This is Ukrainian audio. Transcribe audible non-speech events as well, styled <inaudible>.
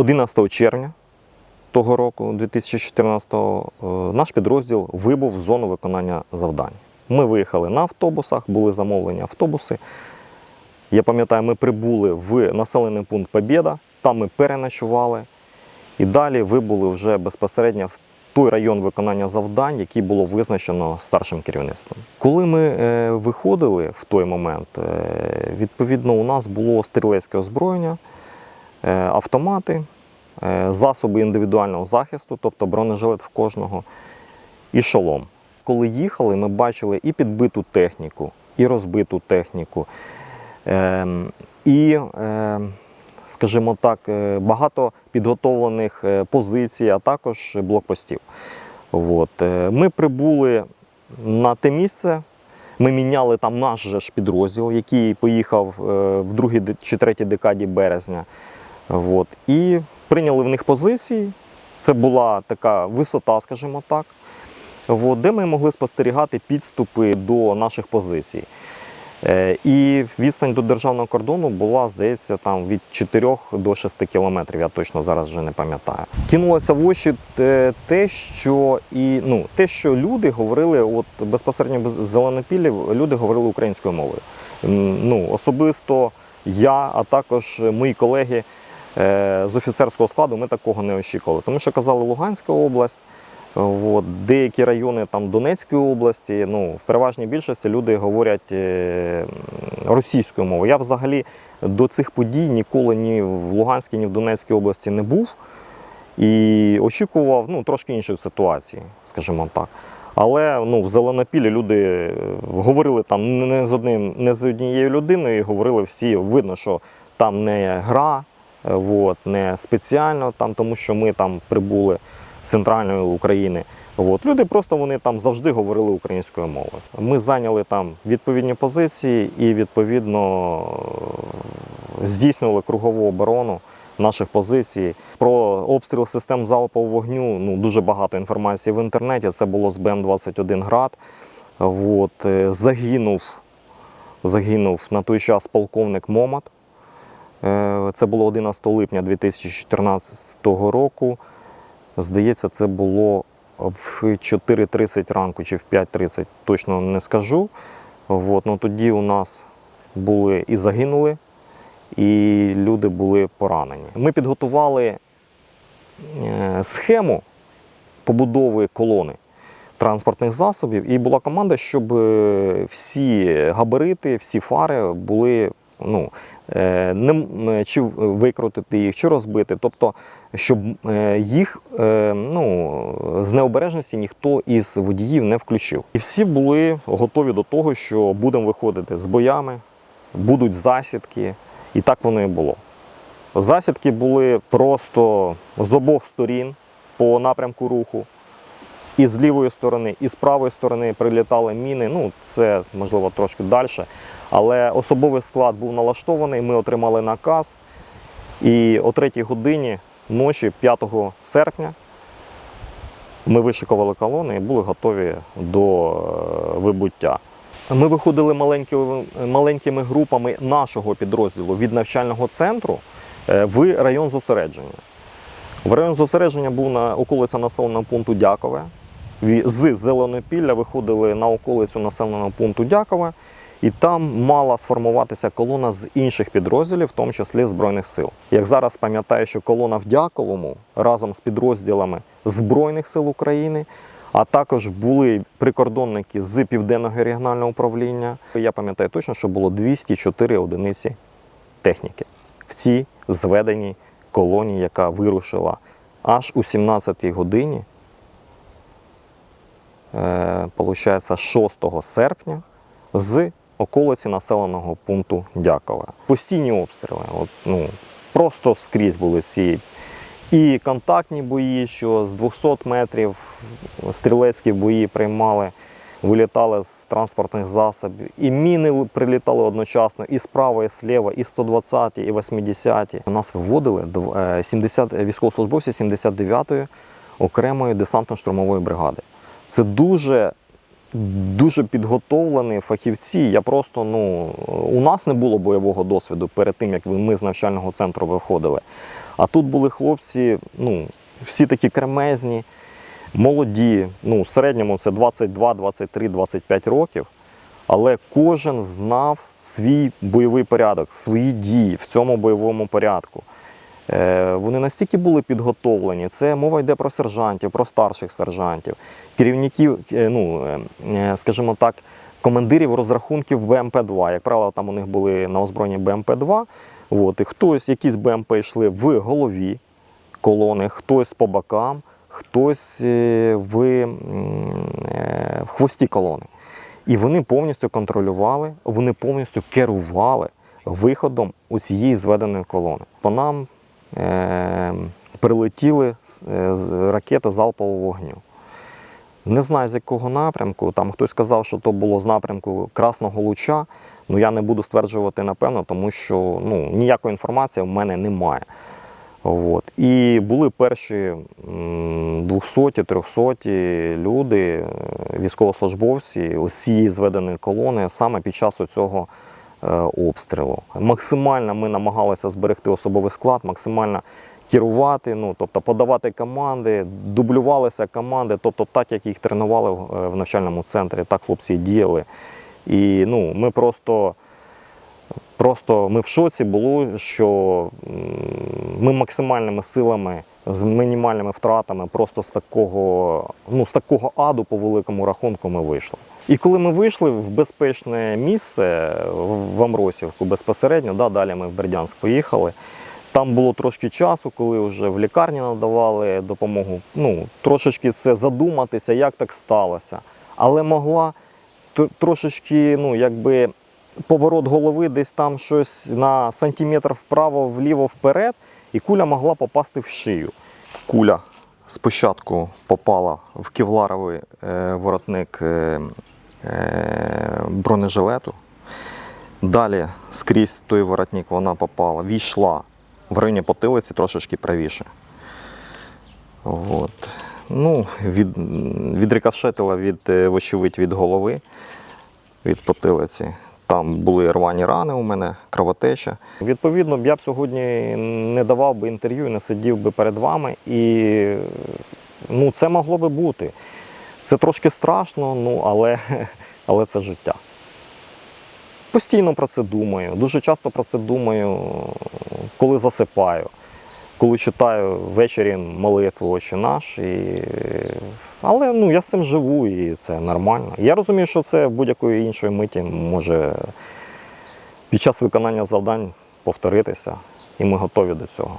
11 червня того року, 2014-го, е, наш підрозділ вибув в зону виконання завдань. Ми виїхали на автобусах, були замовлені автобуси. Я пам'ятаю, ми прибули в населений пункт Побєда, там ми переночували. І далі вибули вже безпосередньо в той район виконання завдань, який було визначено старшим керівництвом. Коли ми е, виходили в той момент, е, відповідно, у нас було стрілецьке озброєння, автомати, е, засоби індивідуального захисту, тобто бронежилет в кожного, і шолом. Коли їхали, ми бачили і підбиту техніку, і розбиту техніку, ем, і, ем, скажімо так, е, багато підготовлених е, позицій, а також блокпостів. От. е, Ми прибули на те місце. Ми міняли там наш же ж підрозділ, який поїхав е, в другій чи третій декаді березня. От. І прийняли в них позиції. Це була така висота, скажімо так, от, де ми могли спостерігати підступи до наших позицій. Е, І відстань до державного кордону була, здається, там від 4 до 6 кілометрів. Я точно зараз вже не пам'ятаю. Кинулося в очі те, що і ну, те, що люди говорили, от безпосередньо без зеленопіллів, люди говорили українською мовою. Ну, особисто я, а також мої колеги з офіцерського складу, ми такого не очікували. Тому що казали Луганська область. От, деякі райони там Донецької області, ну, в переважній більшості люди говорять е, російською мовою. Я взагалі до цих подій ніколи ні в Луганській, ні в Донецькій області не був і очікував ну, трошки іншої ситуації, скажімо так. Але ну, в Зеленопіллі люди е, говорили там не з одним, не з однією людиною, говорили всі, видно, що там не гра, е, от, не спеціально, там, тому що ми там прибули з центральної України. От. Люди просто вони там завжди говорили українською мовою. Ми зайняли там відповідні позиції і відповідно е, здійснювали кругову оборону наших позицій. Про обстріл систем залпового вогню ну, дуже багато інформації в інтернеті. Це було з БМ-21 град. От, е, загинув, загинув на той час полковник Момат. Е, Це було 11 липня 2014 року. Здається, це було в 4.30 ранку чи в 5.30, точно не скажу. От, ну, тоді у нас були і загинули, і люди були поранені. Ми підготували е, схему побудови колони транспортних засобів, і була команда, щоб е, всі габарити, всі фари були ну, чи викрутити їх, чи розбити. Тобто, щоб е, їх е, ну, з необережності ніхто із водіїв не включив. І всі були готові до того, що будемо виходити з боями, будуть засідки, і так воно і було. Засідки були просто з обох сторін по напрямку руху. І з лівої сторони, і з правої сторони прилітали міни. Ну, це можливо трошки далі. Але особовий склад був налаштований. Ми отримали наказ. І о 3 годині ночі, 5 серпня, ми вишикували колони і були готові до е, вибуття. Ми виходили маленькими, маленькими групами нашого підрозділу від навчального центру е, в район зосередження. В район зосередження був на околиця населеного пункту Дякове. З Зеленопілля виходили на околицю населеного пункту Дякове, і там мала сформуватися колона з інших підрозділів, в тому числі Збройних сил. Як зараз пам'ятаю, що колона в Дяковому разом з підрозділами Збройних сил України, а також були прикордонники з Південного регіонального управління. Я пам'ятаю точно, що було 204 одиниці техніки в цій зведеній колонії, яка вирушила аж у 17-й годині, получається 6 серпня, з околиці населеного пункту Дякове. Постійні обстріли. От, ну, просто скрізь були ці і контактні бої, що з 200 метрів стрілецькі бої приймали, вилітали з транспортних засобів. І міни прилітали одночасно і справа, і зліва, і 120, ті і 80-ті. Нас виводили е, 70 військовослужбовці 79-ї окремої десантно-штурмової бригади. Це дуже дуже підготовлені фахівці. Я просто ну у нас не було бойового досвіду перед тим, як ми з навчального центру виходили. А тут були хлопці, ну, всі такі кремезні, молоді. Ну, в середньому це 22, 23, 25 років. Але кожен знав свій бойовий порядок, свої дії в цьому бойовому порядку. Е, Вони настільки були підготовлені. Це мова йде про сержантів, про старших сержантів, керівників, е, ну, е, скажімо так, командирів розрахунків БМП-2. Як правило, там у них були на озброєнні БМП-2. От, і хтось, якісь БМП йшли в голові колони, хтось по бокам, хтось в, в хвості колони. І вони повністю контролювали, вони повністю керували виходом у цієї зведеної колони. По нам прилетіли з- е, ракети залпового вогню. Не знаю з якого напрямку. Там хтось сказав, що то було з напрямку Красного Луча. Ну я не буду стверджувати напевно, тому що ну, ніякої інформації в мене немає. От. І були перші 200-300 люди, е, військовослужбовці усієї зведеної колони саме під час цього обстрілу. Максимально ми намагалися зберегти особовий склад, максимально керувати, ну, тобто подавати команди, дублювалися команди, тобто так, як їх тренували в е, навчальному центрі, так хлопці діяли. І ну, ми просто. Просто ми в шоці було, що ми максимальними силами, з мінімальними втратами, просто з такого, ну, з такого аду по великому рахунку ми вийшли. І коли ми вийшли в безпечне місце в- в Амросівку безпосередньо, да, далі ми в Бердянськ поїхали. Там було трошки часу, коли вже в лікарні надавали допомогу. Ну, трошечки це задуматися, як так сталося. Але могла трошечки, ну, якби поворот голови десь там щось на сантиметр вправо, вліво, вперед, і куля могла попасти в шию. Куля спочатку попала в кевларовий е, воротник е, е, бронежилету. Далі скрізь той воротник вона попала, війшла в районі потилиці трошечки правіше. От. Ну, від, відрикошетила від, вочевидь від голови, від потилиці. Там були рвані рани у мене, кровотеча. Відповідно, я б сьогодні не давав би інтерв'ю, не сидів би перед вами. І ну, це могло би бути. Це трошки страшно, ну, але, <laughs> але це життя. Постійно про це думаю. Дуже часто про це думаю, коли засипаю, коли читаю ввечері молитву «Отче наш. І... Але ну, я з цим живу і це нормально. Я розумію, що це будь-якої іншої миті може під час виконання завдань повторитися, і ми готові до цього.